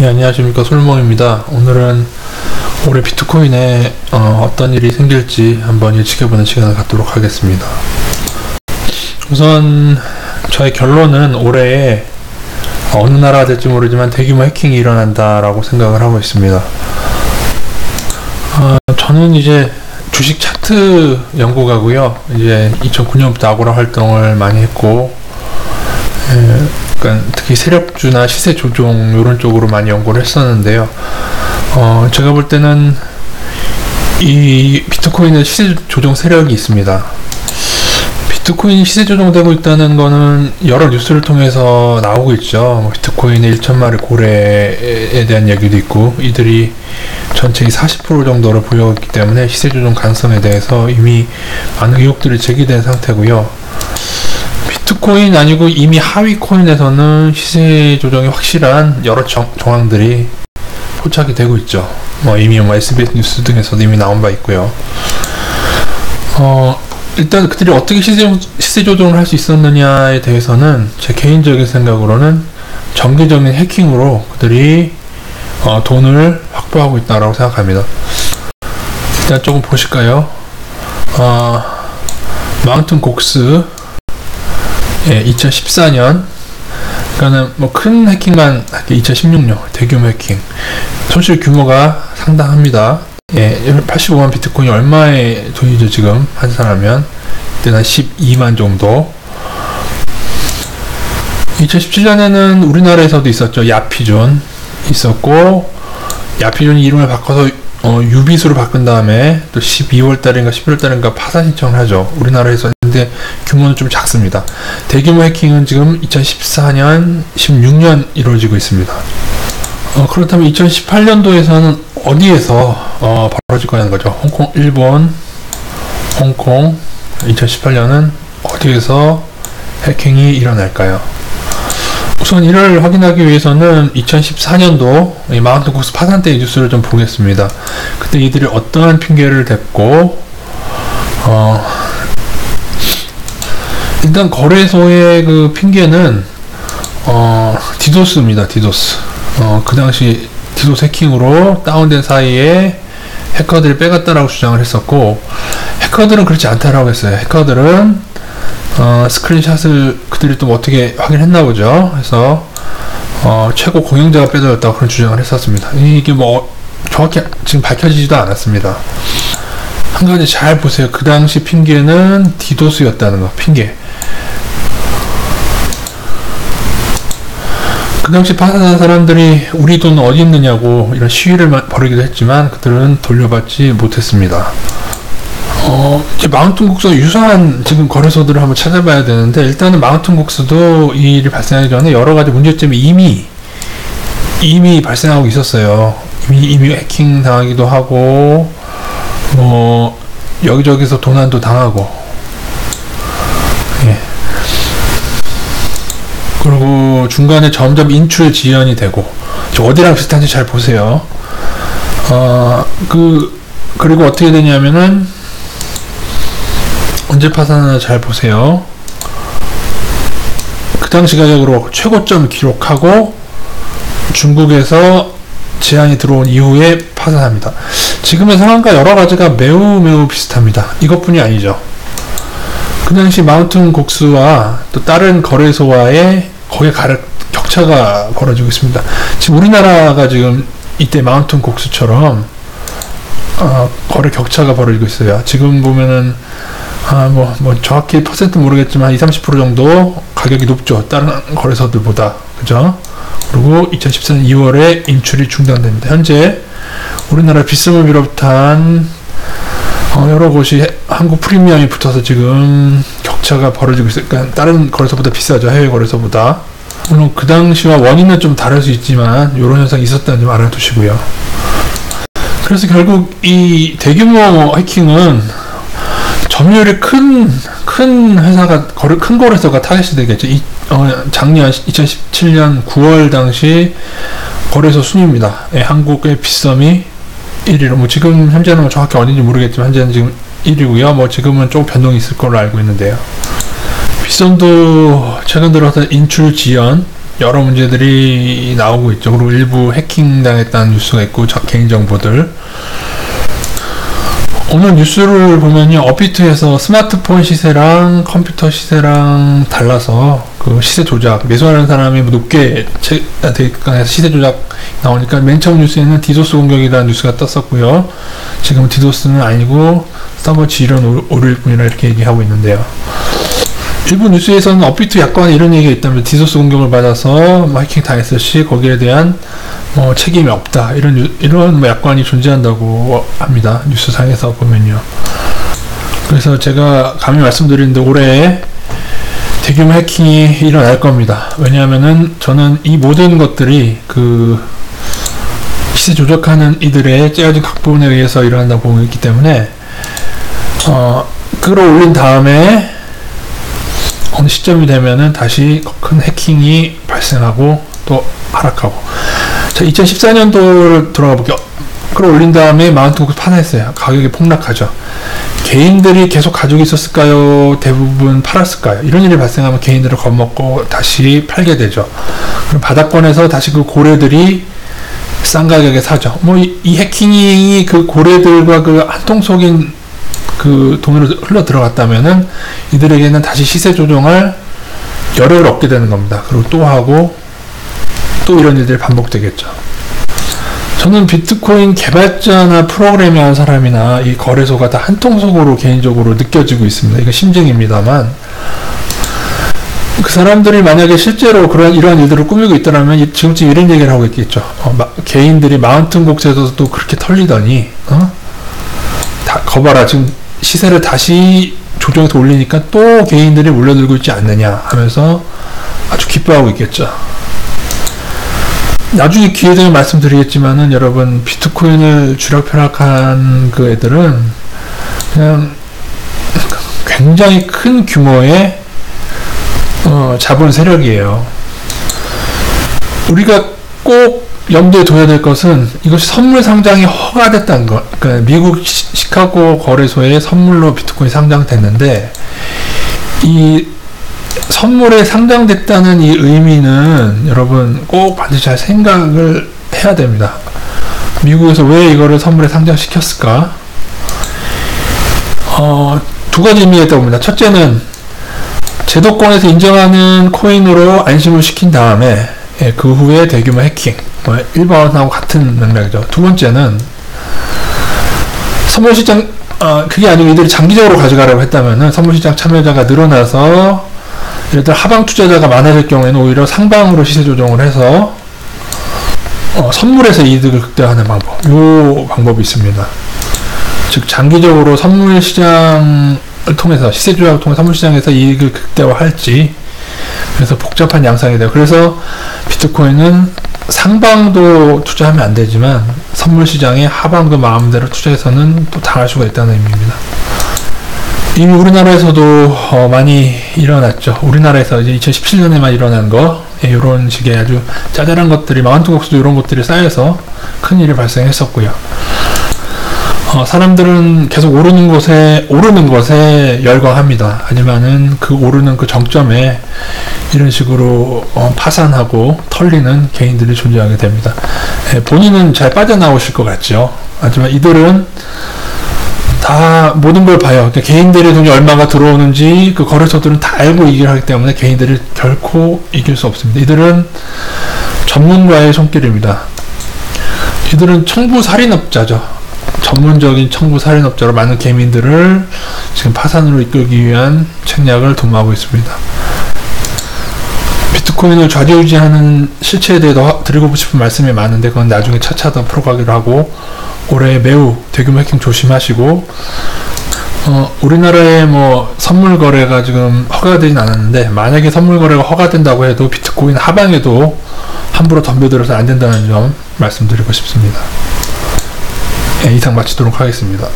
예, 안녕하십니까 솔몽입니다. 오늘은 올해 비트코인에 어, 떤 일이 생길지 한번 예측해보는 시간을 갖도록 하겠습니다. 우선 저의 결론은 올해에 어느 나라가 될지 모르지만 대규모 해킹이 일어난다라고 생각을 하고 있습니다. 어, 저는 이제 주식 차트 연구가고요. 이제 2009년부터 아고라 활동을 많이 했고 예, 그러니까 특히 세력주나 시세 조종 이런 쪽으로 많이 연구를 했었는데요. 어, 제가 볼 때는 이 비트코인의 시세 조정 세력이 있습니다. 비트코인이 시세 조정되고 있다는 거는 여러 뉴스를 통해서 나오고 있죠. 뭐 비트코인의 1천마리 고래에 대한 얘기도 있고 이들이 전체의 40% 정도를 보여있기 때문에 시세 조정 가능성에 대해서 이미 많은 의혹들이 제기된 상태고요. 비트코인 아니고 이미 하위 코인에서는 시세 조정이 확실한 여러 정, 정황들이 포착이 되고 있죠. 뭐 이미 뭐 SBS 뉴스 등에서도 이미 나온 바 있고요. 어, 일단 그들이 어떻게 시세, 시세 조정을 할 수 있었느냐에 대해서는 제 개인적인 생각으로는 정기적인 해킹으로 그들이 어, 돈을 확보하고 있다고 생각합니다. 일단 조금 보실까요? 어, 마운튼 곡스 예, 2014년. 그러니까는 뭐 큰 해킹만 2016년 대규모 해킹. 손실 규모가 상당합니다. 예, 85만 비트코인이 얼마의 돈이죠 지금? 환산하면? 그때 한 12만 정도. 2017년에는 우리나라에서도 있었죠. 야피존 있었고 야피존이 이름을 바꿔서 어, 유비수로 바꾼 다음에 또 12월 달인가 11월 달인가 파산 신청을 하죠. 우리나라에서 근데 규모는 좀 작습니다. 대규모 해킹은 지금 2014년, 16년 이루어지고 있습니다. 어, 그렇다면 2018년도에서는 어디에서 어, 벌어질 거냐는 거죠. 홍콩, 일본, 홍콩 2018년은 어디에서 해킹이 일어날까요? 우선 이를 확인하기 위해서는 2014년도 마운트 국스 파산 때의 뉴스를 좀 보겠습니다. 그때 이들이 어떠한 핑계를 댔고 어, 일단 거래소의 그 핑계는 어, 디도스입니다. 디도스. 어, 그 당시 디도스 해킹으로 다운된 사이에 해커들이 빼갔다라고 주장을 했었고 해커들은 그렇지 않다라고 했어요. 해커들은 어, 스크린샷을 그들이 또 어떻게 확인했나 보죠. 그래서 어, 최고 공영자가 빼돌렸다고 그런 주장을 했었습니다. 이게 뭐 정확히 지금 밝혀지지도 않았습니다. 한 가지 잘 보세요. 그 당시 핑계는 디도스였다는 거, 핑계. 그 당시 파산한 사람들이 우리 돈 어디 있느냐고 이런 시위를 벌이기도 했지만 그들은 돌려받지 못했습니다. 어, 이제 마운틴 국수 유사한 지금 거래소들을 한번 찾아봐야 되는데 일단은 마운틴 국수도 이 일이 발생하기 전에 여러 가지 문제점이 이미 이미 발생하고 있었어요. 이미 이미 해킹 당하기도 하고 뭐 여기저기서 도난도 당하고 예. 그리고 중간에 점점 인출 지연이 되고 어디랑 비슷한지 잘 보세요. 어 그 그리고 어떻게 되냐면은 언제 파산하나 잘 보세요. 그 당시 가격으로 최고점 기록하고 중국에서 제한이 들어온 이후에 파산합니다. 지금의 상황과 여러 가지가 매우 매우 비슷합니다. 이것뿐이 아니죠. 그 당시 마운틴 곡수와 또 다른 거래소와의 거기에 가르, 격차가 벌어지고 있습니다. 지금 우리나라가 지금 이때 마운틴 곡수처럼 어, 거래 격차가 벌어지고 있어요. 지금 보면은 아, 뭐, 뭐, 정확히 퍼센트 모르겠지만 20, 30% 정도 가격이 높죠. 다른 거래소들보다. 그죠? 그리고 2014년 2월에 인출이 중단됩니다. 현재 우리나라 비썸을 비롯한 어, 여러 곳이 한국 프리미엄이 붙어서 지금 격차가 벌어지고 있어요. 그러니까 다른 거래소보다 비싸죠. 해외 거래소보다. 물론 그 당시와 원인은 좀 다를 수 있지만 이런 현상이 있었다는 점 알아두시고요. 그래서 결국 이 대규모 해킹은 점유율이 큰, 큰 회사가, 거래, 큰 거래소가 타겟이 되겠죠. 이, 어, 작년 2017년 9월 당시 거래소 순위입니다. 예, 한국의 비썸이 1위로, 뭐 지금 현재는 뭐 정확히 어딘지 모르겠지만 현재는 지금 1위고요. 뭐 지금은 좀 변동이 있을 걸로 알고 있는데요. 비썸도 최근 들어서 인출 지연, 여러 문제들이 나오고 있죠. 그리고 일부 해킹 당했다는 뉴스가 있고 저 개인 정보들. 오늘 뉴스를 보면요. 업비트에서 스마트폰 시세랑 컴퓨터 시세랑 달라서 그 시세 조작, 매수하는 사람이 뭐 높게 체- 대가해서 시세 조작 나오니까 맨 처음 뉴스에는 디도스 공격이라는 뉴스가 떴었고요. 지금 디도스는 아니고 서버 질은 오- 오를 뿐이라 이렇게 얘기하고 있는데요. 일부 뉴스에서는 업비트 약관 이런 얘기가 있다면 디도스 공격을 받아서 뭐 해킹 당했을 시 거기에 대한 뭐 책임이 없다 이런 뉴- 이런 뭐 약관이 존재한다고 합니다 뉴스상에서 보면요. 그래서 제가 감히 말씀드리는데 올해 대규모 해킹이 일어날 겁니다. 왜냐하면은 저는 이 모든 것들이 그 시세 조작하는 이들의 짜여진 각본에 의해서 일어난다고 보고 있기 때문에 어 끌어올린 다음에 어느 시점이 되면은 다시 큰 해킹이 발생하고 또 하락하고 자 2014년도를 돌아가 볼게요. 끌어올린 다음에 마운트곡 판했어요. 가격이 폭락하죠. 개인들이 계속 가지고 있었을까요? 대부분 팔았을까요? 이런 일이 발생하면 개인들을 겁먹고 다시 팔게 되죠. 그럼 바닥권에서 다시 그 고래들이 싼 가격에 사죠. 뭐이 해킹이 그 고래들과 그 한통 속인 그 돈으로 흘러 들어갔다면은 이들에게는 다시 시세 조정할 여력을 얻게 되는 겁니다. 그리고 또 하고 또 이런 일들이 반복되겠죠. 저는 비트코인 개발자나 프로그래밍하는 사람이나 이 거래소가 다 한통속으로 개인적으로 느껴지고 있습니다. 이거 심증입니다만 그 사람들이 만약에 실제로 그런 이러한 일들을 꾸미고 있더라면 이- 지금쯤 이런 얘기를 하고 있겠죠. 어, 마- 개인들이 마운틴 곡에서도 그렇게 털리더니 어? 다 거봐라 지금 시세를 다시 조정해서 올리니까 또 개인들이 몰려들고 있지 않느냐 하면서 아주 기뻐하고 있겠죠. 나중에 기회 되면 말씀드리겠지만은 여러분 비트코인을 주력펴락한 그 애들은 그냥 굉장히 큰 규모의 어, 자본 세력이에요. 우리가 꼭 염두에 둬야 될 것은 이것이 선물 상장이 허가됐다는 것. 그러니까 미국 시, 시카고 거래소에 선물로 비트코인 상장됐는데 이 선물에 상장됐다는 이 의미는 여러분 꼭 반드시 잘 생각을 해야 됩니다. 미국에서 왜 이거를 선물에 상장시켰을까? 어, 두 가지 의미가 있다고 봅니다. 첫째는 제도권에서 인정하는 코인으로 안심을 시킨 다음에 예, 그 후에 대규모 해킹 뭐 일본하고 같은 맥락이죠. 두 번째는 선물시장 어, 그게 아니고 이들이 장기적으로 가져가려고 했다면은 선물시장 참여자가 늘어나서 들어 하방 투자자가 많아질 경우에는 오히려 상방으로 시세 조정을 해서 어, 선물에서 이득을 극대화하는 방법. 요 방법이 있습니다. 즉 장기적으로 선물 시장을 통해서 시세 조작을 통해 선물 시장에서 이익을 극대화할지 그래서 복잡한 양상이 돼요. 그래서 비트코인은 상방도 투자하면 안 되지만 선물 시장에 하방도 마음대로 투자해서는 또 당할 수가 있다는 의미입니다. 이미 우리나라에서도 어, 많이 일어났죠. 우리나라에서 이제 2017년에만 일어난 거 이런 식의 아주 짜잘한 것들이 마운트곡스도 이런 것들이 쌓여서 큰 일이 발생했었고요. 어, 사람들은 계속 오르는 곳에 오르는 것에 열광합니다. 하지만은 그 오르는 그 정점에 이런 식으로 어, 파산하고 털리는 개인들이 존재하게 됩니다. 예, 본인은 잘 빠져나오실 것 같죠. 하지만 이들은 다 모든 걸 봐요. 그러니까 개인들의 돈이 얼마가 들어오는지 그 거래소들은 다 알고 얘기를 하기 때문에 개인들이 결코 이길 수 없습니다. 이들은 전문가의 손길입니다. 이들은 청부 살인업자죠. 전문적인 청부 살인업자로 많은 개민들을 지금 파산으로 이끌기 위한 책략을 도모하고 있습니다. 비트코인을 좌지우지하는 실체에 대해 드리고 싶은 말씀이 많은데 그건 나중에 차차 더 풀어가기로 하고 올해 매우 대규모 해킹 조심하시고 어, 우리나라에 뭐 선물 거래가 지금 허가되진 않았는데 만약에 선물 거래가 허가된다고 해도 비트코인 하방에도 함부로 덤벼들어서 안 된다는 점 말씀드리고 싶습니다. 네, 이상 마치도록 하겠습니다.